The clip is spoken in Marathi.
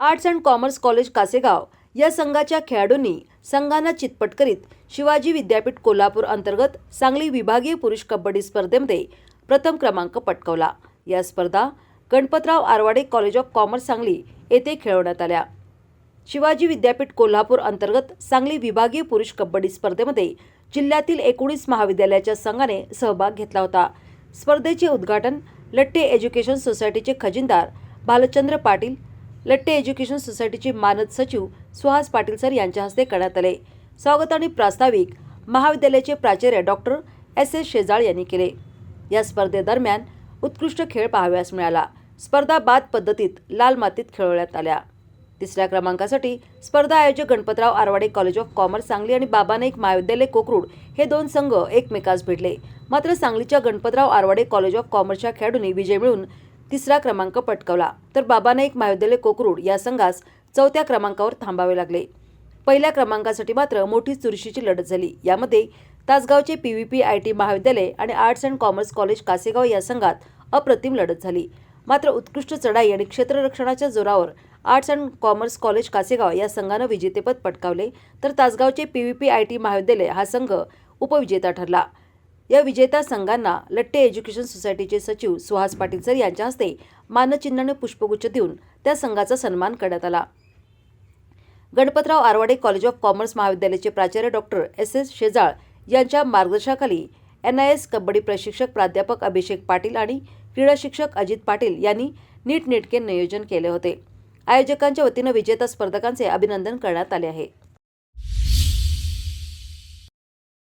Arts and commerce college Kasegaon या संघाच्या खेळाडूंनी संघांना चितपट करीत शिवाजी विद्यापीठ कोल्हापूर अंतर्गत सांगली विभागीय पुरुष कबड्डी स्पर्धेमध्ये प्रथम क्रमांक पटकवला. या स्पर्धा Ganpatrao Arwade college of commerce Sangli येथे खेळवण्यात आल्या. शिवाजी विद्यापीठ कोल्हापूर अंतर्गत सांगली विभागीय पुरुष कबड्डी स्पर्धेमध्ये जिल्ह्यातील एकोणीस महाविद्यालयाच्या संघाने सहभाग घेतला होता. स्पर्धेचे उद्घाटन लट्टे एज्युकेशन सोसायटीचे खजिनदार भालचंद्र पाटील लट्टे एज्युकेशन सोसायटीचे मानद सचिव सुहास पाटील सर यांच्या हस्ते करण्यात आले. स्वागत आणि प्रास्ताविक महाविद्यालयाचे प्राचार्य डॉक्टर एस एस शेजाळ यांनी केले. या स्पर्धेदरम्यान उत्कृष्ट खेळ पाहावयास मिळाला. स्पर्धा बाद पद्धतीत लाल मातीत खेळवण्यात आल्या. तिसऱ्या क्रमांकासाठी स्पर्धा आयोजक Ganpatrao Arwade college of commerce Sangli आणि बाबा नाईक महाविद्यालय कोकरूड हे दोन संघ एकमेकास भेटले. मात्र सांगलीच्या गणपतराव आरवाडे कॉलेज ऑफ कॉमर्सच्या खेळाडूंनी विजय मिळून तिसरा क्रमांक पटकावला. तर बाबा नाईक महाविद्यालय कोकरूड या संघास चौथ्या क्रमांकावर थांबावे लागले. पहिल्या क्रमांकासाठी मात्र मोठी चुरशीची लढत झाली. यामध्ये तासगावचे P V P I T महाविद्यालय आणि arts and commerce college Kasegaon या संघात अप्रतिम लढत झाली. मात्र उत्कृष्ट चढाई आणि क्षेत्ररक्षणाच्या जोरावर arts and commerce college Kasegaon या संघानं विजेतेपद पटकावले. तर तासगावचे P V P I T महाविद्यालय हा संघ उपविजेता ठरला. या विजेता संघांना लट्टे एज्युकेशन सोसायटीचे सचिव सुहास पाटील सर यांच्या हस्ते मानचिन्हाने पुष्पगुच्छ देऊन त्या संघाचा सन्मान करण्यात आला. Ganpatrao Arwade college of commerce महाविद्यालयाचे प्राचार्य डॉक्टर एस एस शेजाळ यांच्या मार्गदर्शनाखाली एन आय एस कबड्डी प्रशिक्षक प्राध्यापक अभिषेक पाटील आणि क्रीडा शिक्षक अजित पाटील यांनी नीटनेटके नियोजन केले होते. आयोजकांच्या वतीनं विजेता स्पर्धकांचे अभिनंदन करण्यात आले आहे.